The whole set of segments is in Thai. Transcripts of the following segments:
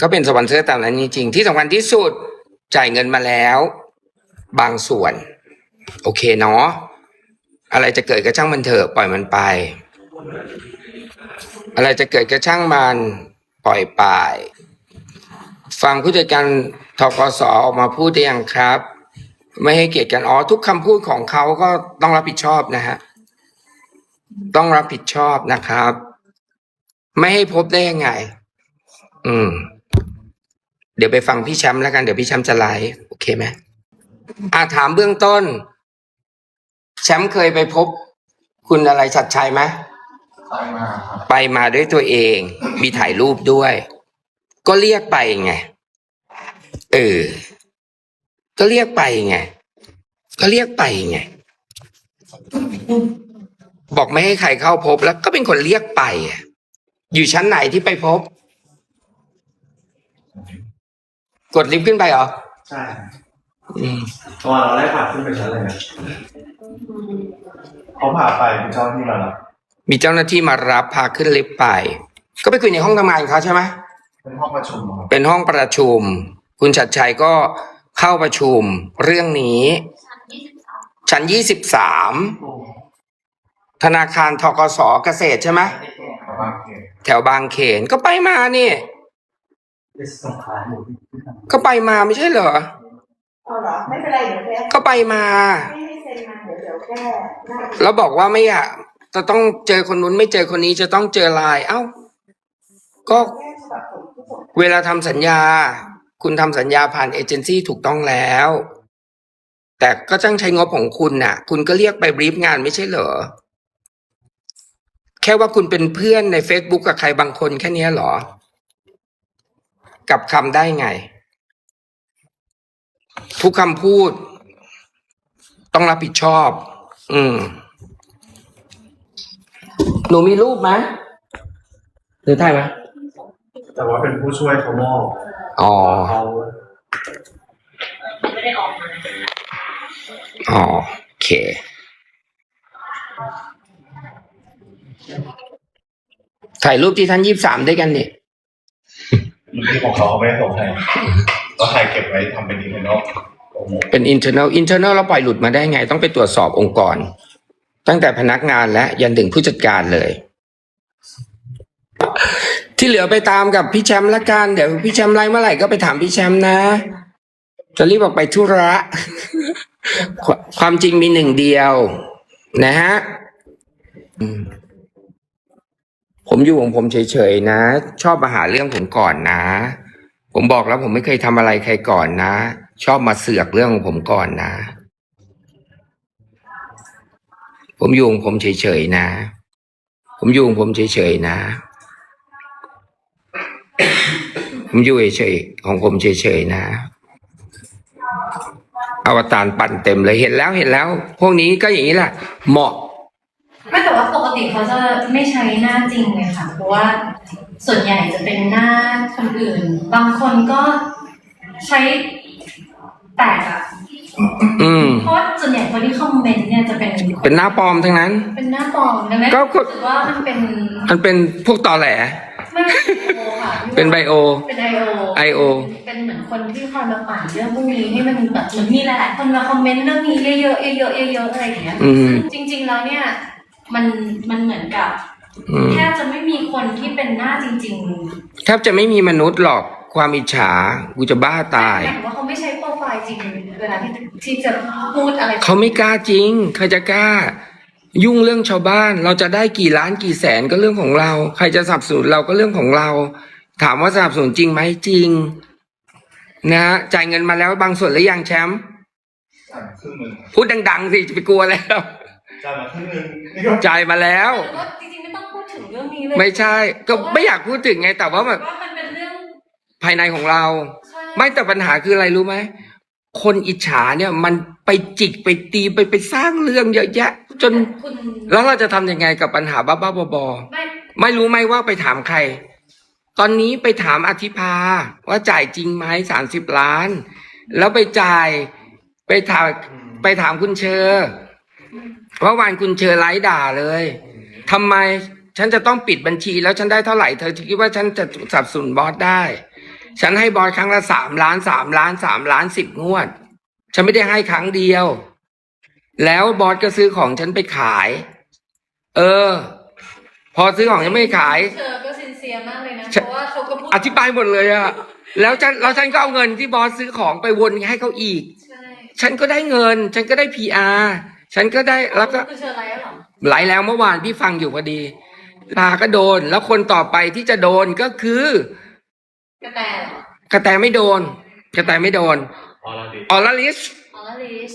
ก็เป็นสปอนเซอร์ตามนั้นจริงๆ ที่สำคัญที่สุดจ่ายเงินมาแล้ว บางส่วน โอเคเนาะอะไรจะเกิดก็ช่างมันเถอะปล่อยมันไป อะไรจะเกิดก็ช่างมันปล่อยไปฟังผู้จัดการทกสออกมาพูดได้ยังครับ ไม่ให้เกียรติกันอ๋อทุกคำพูดของเขาก็ต้องรับผิดชอบนะฮะต้องรับผิดชอบนะครับ ไม่ให้พบได้ยังไง อืม เดี๋ยวไปฟังพี่แชมป์แล้วกันเดี๋ยวพี่แชมป์จะไลฟ์โอเคไหมอ่าถามเบื้องต้น แชมป์เคยไปพบ คุณอะไรชัดชัยไหมไปมาครับไปมาด้วยตัวเอง มีถ่ายรูปด้วย ก็เรียกไปไงเออก็เรียกไปไงก็เรียกไปไงบอกไม่ให้ใครเข้าพบแล้วก็เป็นคนเรียกไปอะอยู่ชั้นไหนที่ไปพบ กดลิฟต์ขึ้นไปเหรอ ใช่อืม ตอนเราได้ผ่านขึ้นไปชั้นเลยนะเขาพาไปเป็นเจ้าหน้าที่มาแล้วมีเจ้าหน้าที่มารับพาขึ้นลิฟต์ไป ก็ไปคุยในห้องทำงานเขาใช่ไหม เป็นห้องประชุมครับเป็นห้องประชุม คุณชัดชัยก็เข้าประชุมเรื่องนี้ ชั้นยี่สิบสามธนาคารทกสเกษตรใช่ไหม ประมาณเกณฑ์แถวบางเขนก็ไปมานี่ สงขลาหมู่ก็ไปมาไม่ใช่เหรอเอาเหรอไม่เป็นไรเดี๋ยวแก้ก็ไปมา ไม่ให้เซ็นมาเดี๋ยวเดี๋ยวแก้หน้าแล้วบอกว่าไม่อยากจะต้องเจอคนนู้นไม่เจอคนนี้จะต้องเจอไลน์เอ้า ก็แก้ฉบับผมที่ผมเวลาทำสัญญา คุณทำสัญญาผ่านเอเจนซี่ถูกต้องแล้ว แต่ก็ต้องใช้งบของคุณน่ะ คุณก็เรียกไปบรีฟงานไม่ใช่เหรอ แค่ว่าคุณเป็นเพื่อนใน Facebook กับใครบางคนแค่เนี้ยเหรอ กลับคำได้ไง ทุกคำพูด ต้องรับผิดชอบ อืม หนูมีรูปไหมหรือถ่ายไหมแต่ว่าเป็นผู้ช่วยเขามอบอ๋อเขาอ๋อโอเค ถ่ายรูปที่ท่านยี่สามด้วยกัน ที่ของเขาเขาไม่ได้ส่งให้ก็ถ่ายเก็บไว้ทำเป็นดีเทลโอ้โหเป็น internal internal เราปล่อยหลุดมาได้ไง ต้องไปตรวจสอบองค์กร ตั้งแต่พนักงานและยันถึงผู้จัดการเลย ที่เหลือไปตามกับพี่แชมป์ละกัน เดี๋ยวพี่แชมป์ไลฟ์เมื่อไหร่ก็ไปถามพี่แชมป์นะ จะรีบออกไปธุระ ความจริงมีหนึ่งเดียว นะฮะ ผมอยู่ของผมเฉยๆนะ ชอบมาหาเรื่องผมก่อนนะ ผมบอกแล้วผมไม่เคยทำอะไรใครก่อนนะ ชอบมาเสือกเรื่องของผมก่อนนะ ผมอยู่ของผมเฉยๆนะ ผมอยู่ของผมเฉยๆนะ ผมอยู่เฉยๆของผมเฉยๆนะอวตารปั่นเต็มเลยเห็นแล้วเห็นแล้ว พวกนี้ก็อย่างนี้แหละ เหมาะ ไม่แต่ว่าปกติเขาจะไม่ใช้หน้าจริงเลยค่ะ เพราะว่าส่วนใหญ่จะเป็นหน้าคนอื่น บางคนก็ใช้แปลกอะอืมเพราะว่าส่วนใหญ่คนที่คอมเมนต์เนี่ยจะเป็นเป็นหน้าปลอมทั้งนั้น เป็นหน้าปลอมดังนั้นก็ก็ รู้สึกว่ามันเป็นมันเป็นพวกตอแหล ไม่เป็นไบโอค่ะเป็นไบโอ เป็นไอโอ I.O. เป็นเหมือนคนที่คอยมาปั่นเรื่องพวกนี้ให้มันแบบเหมือนมีหลายๆคนมาคอมเมนต์เรื่องนี้เยอะๆเยอะๆเยอะๆอะไรอย่างเงี้ย อืม จริงๆ แล้วเนี่ย มันมันเหมือนกับ อืม แทบจะไม่มีคนที่เป็นหน้าจริงแทบจะไม่มีมนุษย์หรอกความอิจฉากูจะบ้าๆตายหมายถึงว่าเขาไม่ใช้โปรไฟล์จริงเวลาที่ที่จะพูดอะไรเขาไม่กล้าจริงใครจะกล้า ยุ่งเรื่องชาวบ้าน เราจะได้กี่ล้านกี่แสนก็เรื่องของเรา ใครจะสนับสนุนเราก็เรื่องของเรา ถามว่าสนับสนุนจริงไหมจริง นะฮะจ่ายเงินมาแล้วบางส่วนหรือยังแชมป์จ่ายมาครึ่งหนึ่งพูดดัง ๆ สิจะไปกลัวแล้ว จ่ายมาครึ่งหนึ่งนี่ก็จ่ายมาแล้ว แต่ว่าจริงๆไม่ต้องพูดถึงเรื่องนี้เลยไม่ใช่ ก็ไม่อยากพูดถึงไงแต่ว่าแบบว่ามันเป็นเรื่องภายในของเรา ใช่ไม่แต่ปัญหาคืออะไรรู้ไหม คนอิจฉาเนี่ยมันไปจิกไปตีไปไปสร้างเรื่องเยอะแยะ จนคุณแล้วเราจะทำยังไงกับปัญหาบ้าๆบอๆ ไม่ไม่รู้ไหมว่าไปถามใคร ตอนนี้ไปถามอธิภาว่าจ่ายจริงไหมสามสิบล้าน แล้วไปจ่าย ไปถามไปถามคุณเชอร์ ว่าวันคุณเชอร์ไลฟ์ด่าเลยทำไมฉันจะต้องปิดบัญชี แล้วฉันได้เท่าไหร่เธอคิดว่าฉันจะสนับสนุนบอสได้ ฉันให้บอสครั้งละสามล้านสามล้านสามล้านสิบงวด ฉันไม่ได้ให้ครั้งเดียว แล้วบอสก็ซื้อของฉันไปขาย เออ พอซื้อของฉันไม่ขายเธอก็ซินเซียมากเลยนะใช่เพราะว่าเขาก็พูดอธิบายหมดเลยอะแล้วฉันแล้วฉันก็เอาเงินที่บอสซื้อของไปวนให้เขาอีกใช่ฉันก็ได้เงิน ฉันก็ได้พีอา ฉันก็ได้แล้วก็คือเธออะไรอะเหรอไหลแล้วเมื่อวานพี่ฟังอยู่พอดีลาก็โดน แล้วคนต่อไปที่จะโดนก็คือกระแตเหรอกระแตไม่โดน กระแตไม่โดนออลาดิออลลิส ออลลิส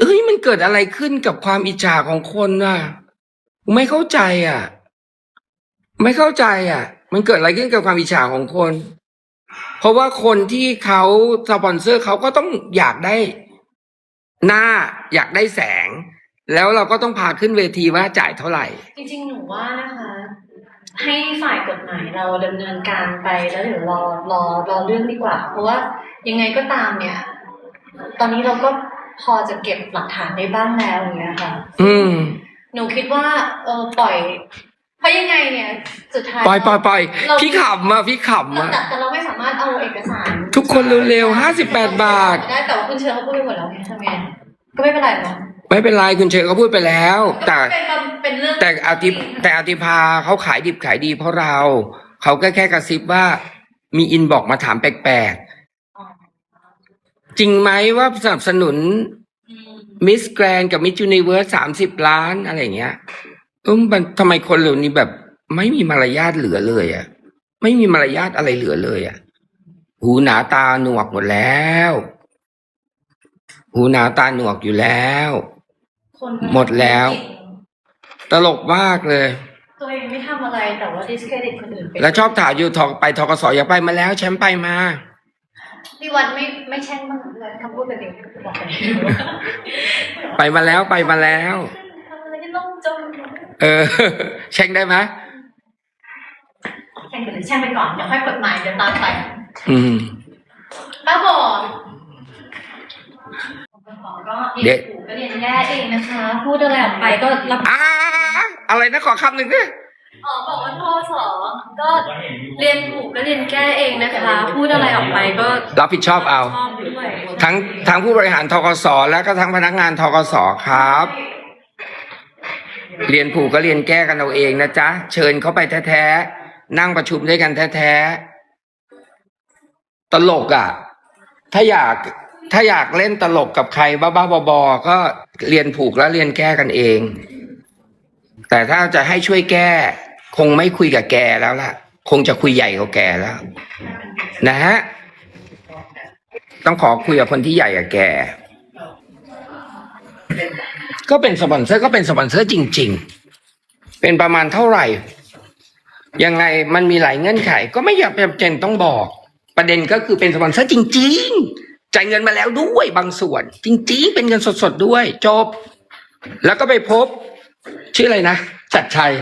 เอ้ยมันเกิดอะไรขึ้นกับความอิจฉาของคนน่ะไม่เข้าใจอะ ไม่เข้าใจอะ มันเกิดอะไรขึ้นกับความอิจฉาของคน เพราะว่าคนที่เขาสปอนเซอร์เขาก็ต้องอยากได้ หน้าอยากได้แสง แล้วเราก็ต้องพาขึ้นเวทีว่าจ่ายเท่าไหร่ จริงๆ หนูว่านะคะ ให้ฝ่ายกฎหมายเราดำเนินการไปแล้วเดี๋ยวรอรอรอเรื่องดีกว่า เพราะว่ายังไงก็ตามเนี่ย ตอนนี้เราก็พอจะเก็บหลักฐานได้บ้างแล้วอย่างเงี้ยค่ะ อืม หนูคิดว่าเออปล่อยเพ ราะยังไงเนี่ยสุดท้ายปล่อยปล่อยปล่อยเราพี่ขำอะพี่ขำอะแต่แต่เราไม่สามารถเอาเอกสารทุกคนเร็วๆ58บาท ได้แต่ว่าคุณเชิญเขาพูดไปหมดแล้วไงทำไงก็ไม่เป็นไรเนาะไม่เป็นไรคุณเชยเขาพูดไปแล้ว แต่ก็เป็นความเป็นเรื่องแต่อาทิแต่อาทิพาเขาขายดิบขายดีเพราะเรา เขาก็แค่กระซิบว่า มีอินบอกมาถามแปลกอ๋อๆจริงไหมว่าสนับสนุนอืมมิสแกรนกับมิ s ูนิเวิร์สสามสิบล้านอะไรอย่างเงี้ย เออมันทำไมคนเหล่านี้แบบ ไม่มีมารยาทเหลือเลยอะไม่มีมารยาทอะไรเหลือเลยอะหูหนาตาหนวกหมดแล้ว หูหนาตาหนวกอยู่แล้ว คนก็หมดแล้ว ตลกมากเลย ตัวเองไม่ทำอะไรแต่ว่า discredit คนอื่นไปแล้วชอบถามอยู่ทอไปทกสอยากไปมาแล้วแชมป์ไปมา พี่วันไม่ไม่แช่งบ้างเลยคำพูดแบบนี้บอกไปไปมาแล้วไปมาแล้ว ทำอะไรที่ล่มจม เออแช่งได้ไหมแช่งไปเลยแช่งไปก่อนเดี๋ยวค่อยกฎหมายเดี๋ยวตามไปอืมป้าบอกก็เรียนถูกก็เรียนแก้เองนะคะ พูดอะไรออกไปก็รับอ่าอะไรนะขอคำหนึ่งดิอ๋อบอกว่าโทษสอก็เรียนถูกก็เรียนแก้เองนะคะ พูดอะไรออกไปก็รับผิดชอบเอาชอบด้วยทั้งทั้งผู้บริหารทกสแล้วก็ทั้งพนักงานทกสครับ เรียนผูกก็เรียนแก้กันเอาเองนะจ๊ะ เชิญเขาไปแท้ๆ นั่งประชุมด้วยกันแท้ๆ ตลกอะ ถ้าอยากถ้าอยากเล่นตลกกับใครบ้าๆบอๆก็เรียนผูกแล้วเรียนแก้กันเอง แต่ถ้าจะให้ช่วยแก้ คงไม่คุยกับแกแล้วล่ะ คงจะคุยใหญ่กว่าแกแล้ว นะฮะ ต้องขอคุยกับคนที่ใหญ่กับแก ก็เป็นสปอนเซอร์ก็เป็นสปอนเซอร์จริง ๆ เป็นประมาณเท่าไหร่ ยังไงมันมีหลายเงื่อนไข ก็ไม่อยากจำเป็นต้องบอก ประเด็นก็คือเป็นสปอนเซอร์จริง ๆ จ่ายเงินมาแล้วด้วยบางส่วน จริง ๆ เป็นเงินสดๆด้วย จบ แล้วก็ไปพบ ชื่ออะไรนะจัดชัย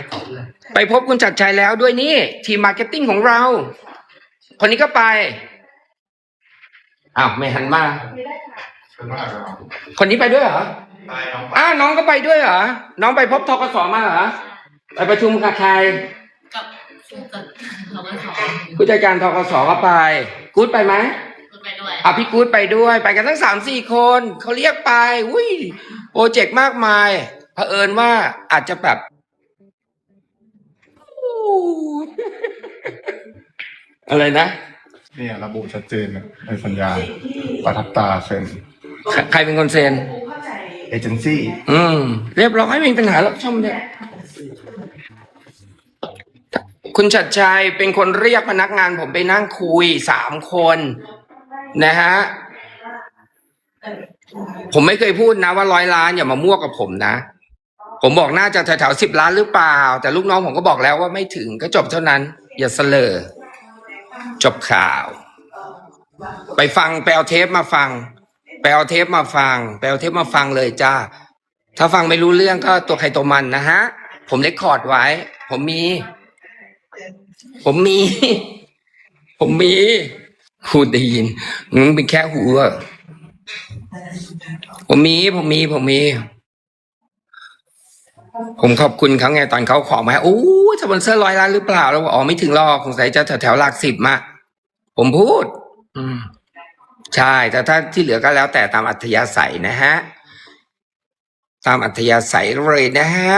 ไปพบคุณจัดชัยแล้วด้วยนี่ ทีมมาร์เก็ตติ้งของเรา คนนี้ก็ไปอ้าวไม่หันมา คนนี้ไปด้วยเหรอ ตายน้องอ้าวน้องก็ไปด้วยเหรอ น้องไปพบทกสมาเหรอ ไปประชุมกับใคร กับกับเราก็สอนผู้จัดการทกสก็ไป กู๊ดไปไหมคุณไปด้วยอะพี่กู๊ดไปด้วย ไปกันทั้งสามสี่คน เขาเรียกไป อุ้ยโปรเจกต์มากมายเผอิญว่าอาจจะแบบ อะไรนะ เนี่ยระบุชัดเจนนะในสัญญาประทับตาเซ็น ใครใครเป็นคนเซ็น ครูเข้าใจ เอเจนซี่อืม เรียบร้อยไม่มีปัญหาหรอกช่อมเนี่ยคุณชัดชัยเป็นคนเรียกพนักงานผมไปนั่งคุยสามคนนะฮะ ผมไม่เคยพูดนะว่าร้อยล้านอย่ามามั่วกับผมนะ ผมบอกน่าจะแถวๆสิบล้านหรือเปล่า แต่ลูกน้องผมก็บอกแล้วว่าไม่ถึงก็จบเท่านั้น อย่าเสลอจบข่าว ไปฟังไปเอาเทปมาฟัง ไปเอาเทปมาฟัง ไปเอาเทปมาฟังเลยจ้า ถ้าฟังไม่รู้เรื่องก็ตัวใครตัวมันนะฮะ ผมเลคคอร์ดไว้ ผมมี ผมมี ผมมีพูดได้ยินมึงเป็นแค่หูอะผมมี ผมมี ผมมี ผมขอบคุณเขาไงตอนเขาขอมาโอ้ยสปอนเซอร์ร้อยล้านหรือเปล่า แล้วบอกอ๋อไม่ถึงหรอกสงสัยจะแถวแถวหลักสิบมา ผมพูด อืม ใช่ แต่ถ้าที่เหลือก็แล้วแต่ตามอัธยาศัยนะฮะ ตามอัธยาศัยเลยนะฮะ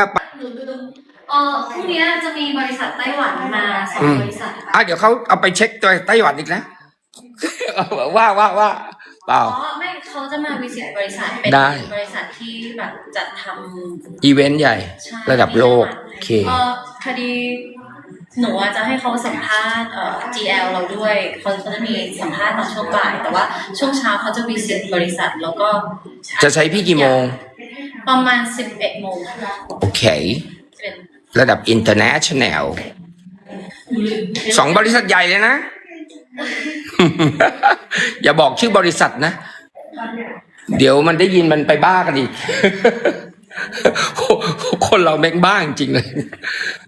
เออพรุ่งนี้จะมีบริษัทไต้หวันมาสองอืมบริษัทอะเดี๋ยวเขาเอาไปเช็คตัวไต้หวันอีกนะ ว่าว่าว่าเปล่าอ๋อไม่เขาจะมาวิสิตบริษัทเป็นได้บริษัทที่แบบจัดทำอีเวนต์ใหญ่ใช่ระดับโลกโอเคเออพอดี หนูอะจะให้เขาสัมภาษณ์เอ่อ GL เราด้วยเขาเขาจะมีสัมภาษณ์ตอนช่วงบ่าย แต่ว่าช่วงเช้าเขาจะวิสิตบริษัทแล้วก็จะใช้พี่กี่โมง ประมาณ 11โมงโอเค เป็นระดับ international สองบริษัทใหญ่เลยนะ อย่าบอกชื่อบริษัทนะ เดี๋ยวมันได้ยินมันไปบ้ากันอีก คนเราแม่งบ้าจริงๆเลย